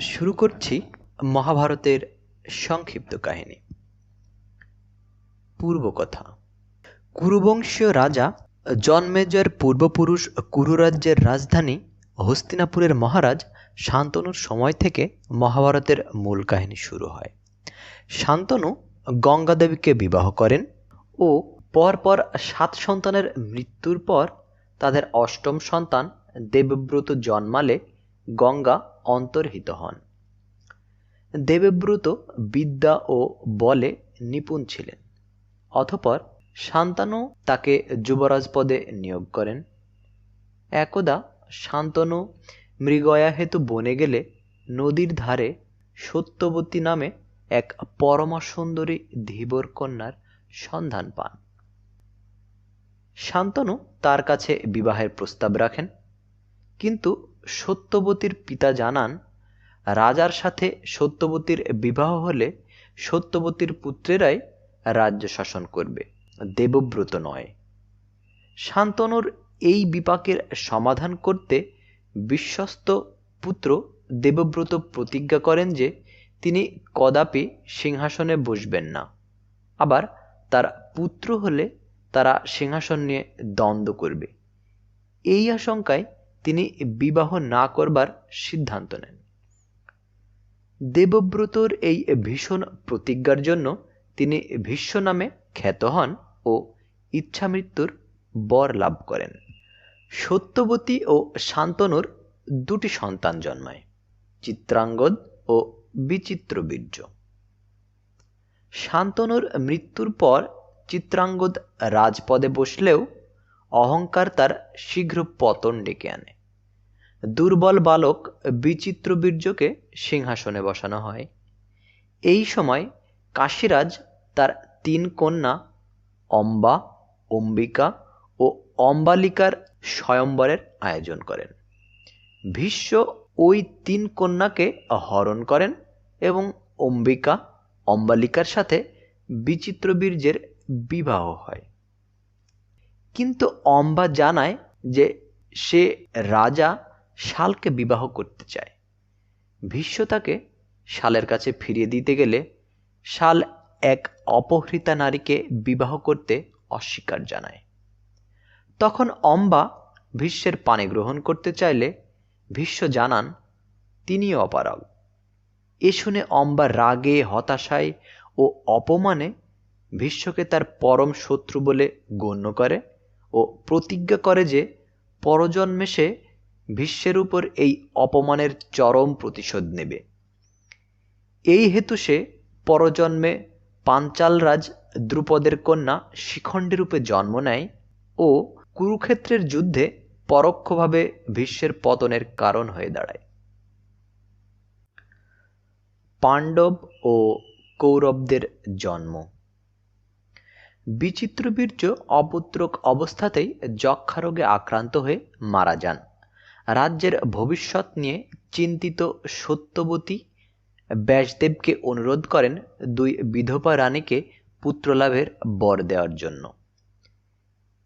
শুরু করছি মহাভারতের সংক্ষিপ্ত কাহিনী। পূর্বকথা। কুরুবংশীয় রাজা জন্মেজয়ের পূর্বপুরুষ কুরুরাজ্যের রাজধানী হস্তিনাপুরের মহারাজ শান্তনুর সময় থেকে মহাভারতের মূল কাহিনী শুরু হয়। শান্তনু গঙ্গাদেবীকে বিবাহ করেন ও পরপর সাত সন্তানের মৃত্যুর পর তাদের অষ্টম সন্তান দেবব্রত জন্মালে গঙ্গা অন্তর্হিত হন। দেবব্রত বিদ্যা ও বলে নিপুণ ছিলেন অথপর শান্তনু তাকে যুবরাজ পদে নিয়োগ করেন। একদা শান্তনু মৃগয়া হেতু বনে গেলে নদীর ধারে সত্যবতী নামে এক পরমা সুন্দরী ধীবর কন্যার সন্ধান পান। শান্তনু তার কাছে বিবাহের প্রস্তাব রাখেন, কিন্তু সত্যবতীর পিতা জানান, রাজার সাথে সত্যবতীর বিবাহ হলে সত্যবতীর পুত্রেরাই রাজ্য শাসন করবে, দেবব্রত নয়। শান্তনুর এই বিপাকের সমাধান করতে বিশ্বস্ত পুত্র দেবব্রত প্রতিজ্ঞা করেন যে তিনি কদাপি সিংহাসনে বসবেন না। আবার তার পুত্র হলে তারা সিংহাসন নিয়ে দ্বন্দ্ব করবে। এই আশঙ্কায় তিনি বিবাহ না করবার সিদ্ধান্ত নেন। দেবব্রতর এই ভীষণ প্রতিজ্ঞার জন্য তিনি ভীষ্ম নামে খ্যাত হন ও ইচ্ছামৃত্যুর বর লাভ করেন। সত্যবতী ও শান্তনুর দুটি সন্তান জন্মায়, চিত্রাঙ্গদ ও বিচিত্রবীর্য। শান্তনুর মৃত্যুর পর চিত্রাঙ্গদ রাজপদে বসলেও অহংকার তার শীঘ্র পতন ডেকে আনে। দুর্বল বালক বিচিত্রবীর্যকে সিংহাসনে বসানো হয়। এই সময় কাশীরাজ তার তিন কন্যা অম্বা, অম্বিকা ও অম্বালিকার স্বয়ম্বরের আয়োজন করেন। ভীষ্ম ওই তিন কন্যাকে হরণ করেন এবং অম্বিকা, অম্বালিকার সাথে বিচিত্রবীর্যের বিবাহ হয়। কিন্তু অম্বা জানায় যে সে রাজা শালকে বিবাহ করতে চায়। ভীষ্ম তাকে শালের কাছে ফিরিয়ে দিতে গেলে শাল এক অপহৃতা নারীকে বিবাহ করতে অস্বীকার জানায়। তখন অম্বা ভীষ্মের পানি গ্রহণ করতে চাইলে ভীষ্ম জানান, তিনিও অপারগ। এ শুনে অম্বা রাগে, হতাশায় ও অপমানে ভীষ্মকে তার পরম শত্রু বলে গণ্য করে। ও প্রতিজ্ঞা করে যে পরজন্মে সে ভীষ্মের উপর এই অপমানের চরম প্রতিশোধ নেবে। এই হেতু সে পরজন্মে পাঞ্চালরাজ দ্রুপদের কন্যা শিখণ্ডী রূপে জন্ম নেয় ও কুরুক্ষেত্রের যুদ্ধে পরোক্ষভাবে ভীষ্মের পতনের কারণ হয়ে দাঁড়ায়। পাণ্ডব ও কৌরবদের জন্ম। বিচিত্রবীর্য অপুত্রক অবস্থাতেই যক্ষারোগে আক্রান্ত হয়ে মারা যান। রাজ্যের ভবিষ্যৎ নিয়ে চিন্তিত সত্যবতী ব্যাসদেবকে অনুরোধ করেন দুই বিধবা রানীকে পুত্রলাভের বর দেওয়ার জন্য।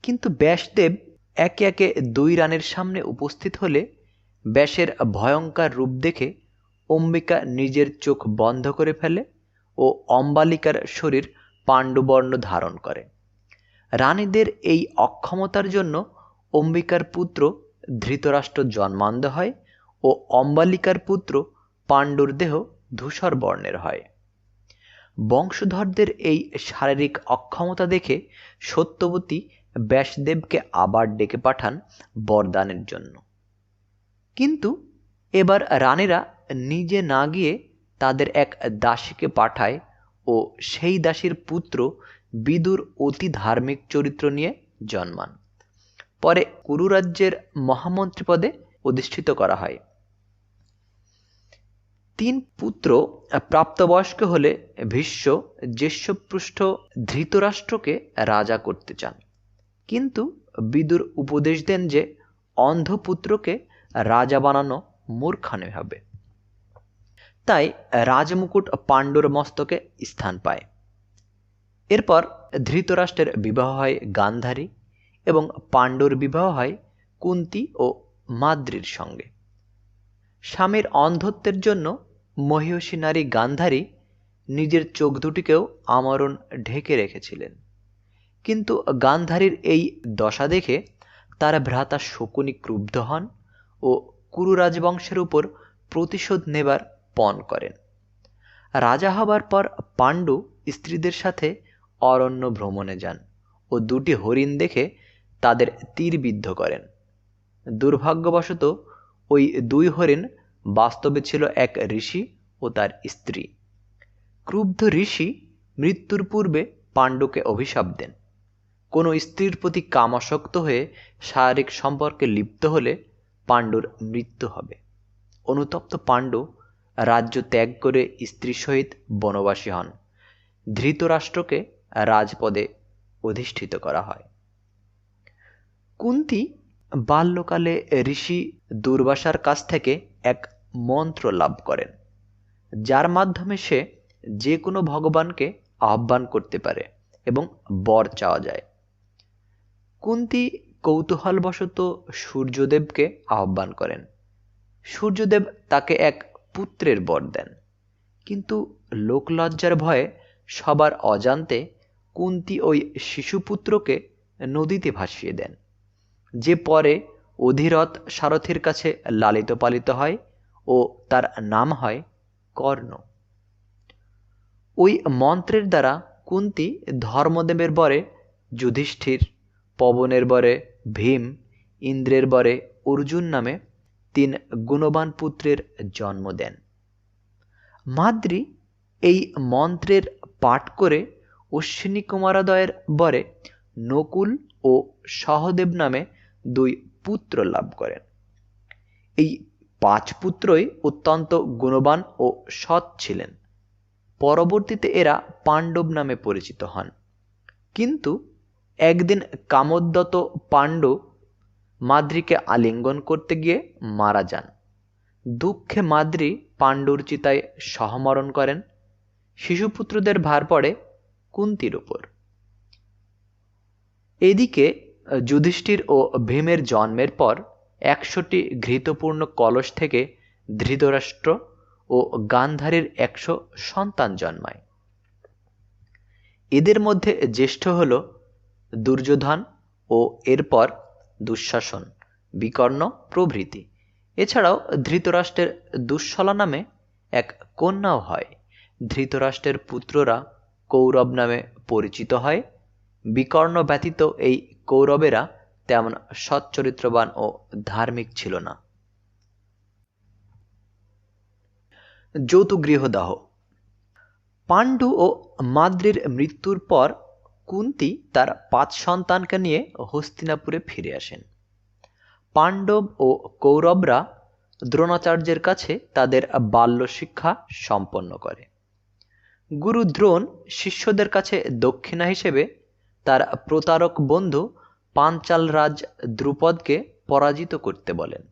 কিন্তু ব্যাসদেব একে একে দুই রানীর সামনে উপস্থিত হলে ব্যাসের ভয়ঙ্কর রূপ দেখে অম্বিকা নিজের চোখ বন্ধ করে ফেলে ও অম্বালিকার শরীর পাণ্ডবর্ণ ধারণ করে। রানীদের এই অক্ষমতার জন্য অম্বিকার পুত্র ধৃতরাষ্ট্র জন্মান্ধ হয় ও অম্বালিকার পুত্র পাণ্ডুর দেহ ধূসর বর্ণের হয়। বংশধরদের এই শারীরিক অক্ষমতা দেখে সত্যবতী ব্যাসদেবকে আবার ডেকে পাঠান বরদানের জন্য। কিন্তু এবার রানীরা নিজে না গিয়ে তাদের এক দাসীকে পাঠায় ও সেই দাসীর পুত্র বিদুর অতি ধার্মিক চরিত্র নিয়ে জন্মান। পরে কুরুরাজ্যের মহামন্ত্রী পদে অধিষ্ঠিত করা হয়। তিন পুত্র প্রাপ্তবয়স্ক হলে ভীষ্ম জ্যেষ্ঠপৃষ্ঠ ধৃতরাষ্ট্রকে রাজা করতে চান। কিন্তু বিদুর উপদেশ দেন যে অন্ধপুত্রকে রাজা বানানো মূর্খানে হবে। তাই রাজমুকুট পাণ্ডুর মস্তকে স্থান পায়। এরপর ধৃতরাষ্ট্রের বিবাহ হয় গান্ধারী এবং পাণ্ডুর বিবাহ হয় কুন্তি ও মাদ্রির সঙ্গে। স্বামীর অন্ধত্বের জন্য মহিষী নারী গান্ধারী নিজের চোখ দুটিকেও আমরণ ঢেকে রেখেছিলেন। কিন্তু গান্ধারীর এই দশা দেখে তার ভ্রাতা শকুনি ক্রুব্ধ হন ও কুরু রাজবংশের উপর প্রতিশোধ নেবার পণ করেন। রাজা হবার পর পাণ্ডু স্ত্রীদের সাথে অরণ্য ভ্রমণে যান ও দুটি হরিণ দেখে তাদের তীরবিদ্ধ করেন। দুর্ভাগ্যবশত ওই দুই হরিণ বাস্তবে ছিল এক ঋষি ও তার স্ত্রী। ক্রুব্ধ ঋষি মৃত্যুর পূর্বে পাণ্ডুকে অভিশাপ দেন। কোনো স্ত্রীর প্রতি কামাসক্ত হয়ে শারীরিক সম্পর্কে লিপ্ত হলে পাণ্ডুর মৃত্যু হবে। অনুতপ্ত পাণ্ডু রাজ্য ত্যাগ করে স্ত্রী সহিত বনবাসী হন। ধৃতরাষ্ট্রকে রাজপদে অধিষ্ঠিত করা হয়। কুন্তি বাল্যকালে ঋষি দুর্বাসার কাছ থেকে এক মন্ত্র লাভ করেন, যার মাধ্যমে সে যে কোনো ভগবানকে আহ্বান করতে পারে এবং বর চাওয়া যায়। কুন্তি কৌতূহলবশত সূর্যদেবকে আহ্বান করেন। সূর্যদেব তাকে এক পুত্রের বর দেন। কিন্তু লোকলজ্জার ভয়ে সবার অজান্তে কুন্তি ওই শিশুপুত্রকে নদীতে ভাসিয়ে দেন। যে পরে অধিরথ সারথীর কাছে লালিত পালিত হয় ও তার নাম হয় কর্ণ। ওই মন্ত্রের দ্বারা কুন্তি ধর্মদেবের বরে যুধিষ্ঠির, পবনের বরে ভীম, ইন্দ্রের বরে অর্জুন নামে তিন গুণবান পুত্রের জন্ম দেন। মাদ্রি এই মন্ত্রের পাঠ করে অশ্বিনী কুমারাদয়ের বরে নকুল ও সহদেব নামে দুই পুত্র লাভ করেন। এই পাঁচ পুত্রই অত্যন্ত গুণবান ও সৎ ছিলেন। পরবর্তীতে এরা পাণ্ডব নামে পরিচিত হন। কিন্তু একদিন কামোদ্যত পাণ্ডু মাদ্রিকে আলিঙ্গন করতে গিয়ে মারা যান। দুঃখে মাদ্রি পাণ্ডুর চিতায় সহমরণ করেন। শিশুপুত্রদের ভার পড়ে কুন্তির উপর। এদিকে যুধিষ্ঠির ও ভীমের জন্মের পর একশোটি ঘৃতপূর্ণ কলস থেকে ধৃতরাষ্ট্র ও গান্ধারীর একশো সন্তান জন্মায়। এদের মধ্যে জ্যেষ্ঠ হল দুর্যোধন ও এরপর দুঃশাসন, বিকর্ণ প্রভৃতি। এছাড়াও ধৃতরাষ্ট্রের দুঃশলা নামে এক কন্যাও হয়। ধৃতরাষ্ট্রের পুত্ররা কৌরব নামে পরিচিত হয়। বিকর্ণ ব্যতীত এই কৌরবেরা তেমন সচ্চরিত্রবান ও ধার্মিক ছিল না। যৌতুগৃহদাহ। পাণ্ডু ও মাদ্রির মৃত্যুর পর কুন্তি তার পাঁচ সন্তানকে নিয়ে হস্তিনাপুরে ফিরে আসেন। পাণ্ডব ও কৌরবরা দ্রোণাচার্যের কাছে তাদের বাল্য শিক্ষা সম্পন্ন করে। গুরু দ্রোণ শিষ্যদের কাছে দক্ষিণা হিসেবে তার প্রতারক বন্ধু পাঞ্চাল রাজ দ্রুপদকে পরাজিত করতে বলেন।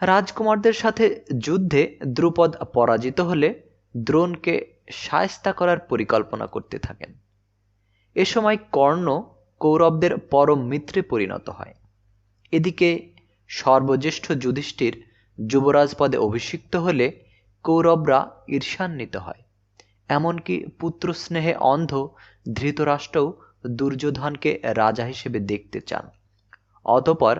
রাজকুমারদের সাথে যুদ্ধে দ্রুপদ পরাজিত হলে দ্রোণকে সায়স্তা করার পরিকল্পনা করতে থাকেন। এ সময় কর্ণ কৌরবদের পরম মিত্রে পরিণত হয়। এদিকে সর্বজ্যেষ্ঠ যুধিষ্ঠির যুবরাজ পদে অভিষিক্ত হলে কৌরবরা ঈর্ষান্বিত হয়। এমনকি পুত্র স্নেহে অন্ধ ধৃতরাষ্ট্রও দুর্যোধনকে রাজা হিসেবে দেখতে চান। অতপর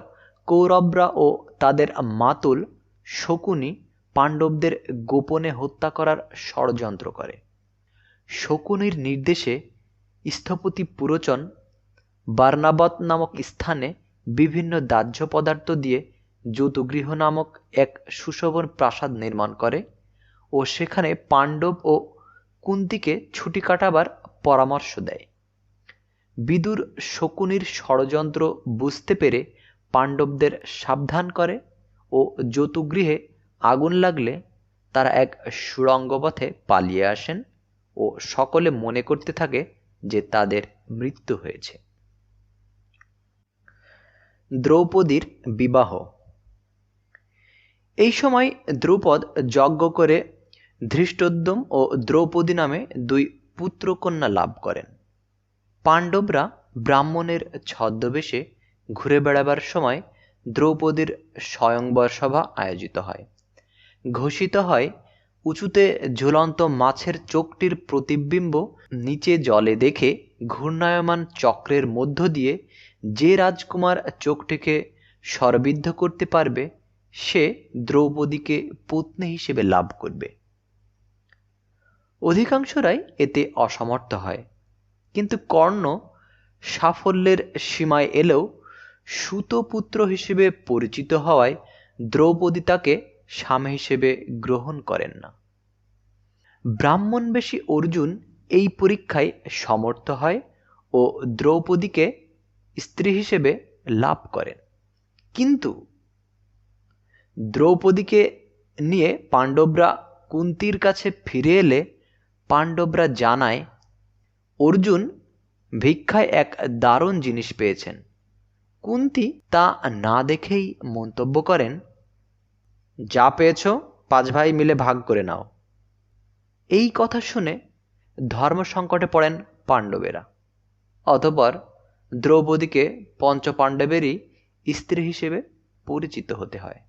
কৌরবরা ও তাদের মাতুল শকুনি পাণ্ডবদের গোপনে হত্যা করার ষড়যন্ত্র করে। শকুনির নির্দেশে স্থপতি পুরোচন বার্নাবত নামক স্থানে বিভিন্ন দাহ্য পদার্থ দিয়ে যৌতুগৃহ নামক এক সুশোভন প্রাসাদ নির্মাণ করে ও সেখানে পাণ্ডব ও কুন্তিকে ছুটি কাটাবার পরামর্শ দেয়। বিদুর শকুনির ষড়যন্ত্র বুঝতে পেরে পাণ্ডবদের সাবধান করে ও যৌতুগৃহে আগুন লাগলে তারা এক সুড়ঙ্গ পথে পালিয়ে আসেন ও সকলে মনে করতে থাকে যে তাদের মৃত্যু হয়েছে। দ্রৌপদীর বিবাহ। এই সময় দ্রৌপদ যজ্ঞ করে ধৃষ্টোদ্যম ও দ্রৌপদী নামে দুই পুত্রকন্যা লাভ করেন। পাণ্ডবরা ব্রাহ্মণের ছদ্মবেশে ঘুরে বেড়াবার সময় দ্রৌপদীর স্বয়ংবর সভা আয়োজিত হয়। ঘোষিত হয় উঁচুতে ঝুলন্ত মাছের চোখটির প্রতিবিম্ব নিচে জলে দেখে ঘূর্ণায়মান চক্রের মধ্য দিয়ে যে রাজকুমার চোখটিকে সরবিদ্ধ করতে পারবে, সে দ্রৌপদীকে পত্নী হিসেবে লাভ করবে। অধিকাংশরাই এতে অসমর্থ হয়। কিন্তু কর্ণ সাফল্যের সীমায় এলেও সুতপুত্র হিসেবে পরিচিত হওয়ায় দ্রৌপদী তাকে স্বামী হিসেবে গ্রহণ করেন না। ব্রাহ্মণবেশী অর্জুন এই পরীক্ষায় সমর্থ হয় ও দ্রৌপদীকে স্ত্রী হিসেবে লাভ করেন। কিন্তু দ্রৌপদীকে নিয়ে পাণ্ডবরা কুন্তির কাছে ফিরে এলে পাণ্ডবরা জানায়, অর্জুন ভিক্ষায় এক দারুণ জিনিস পেয়েছেন। কুন্তি তা না দেখেই মন্তব্য করেন যা পেয়েছ, পাঁচ ভাই মিলে ভাগ করে নাও। এই কথা শুনে ধর্ম সংকটে পড়েন পাণ্ডবেরা। অতপর দ্রৌপদীকে পঞ্চপাণ্ডবেরই স্ত্রী হিসেবে পরিচিত হতে হয়।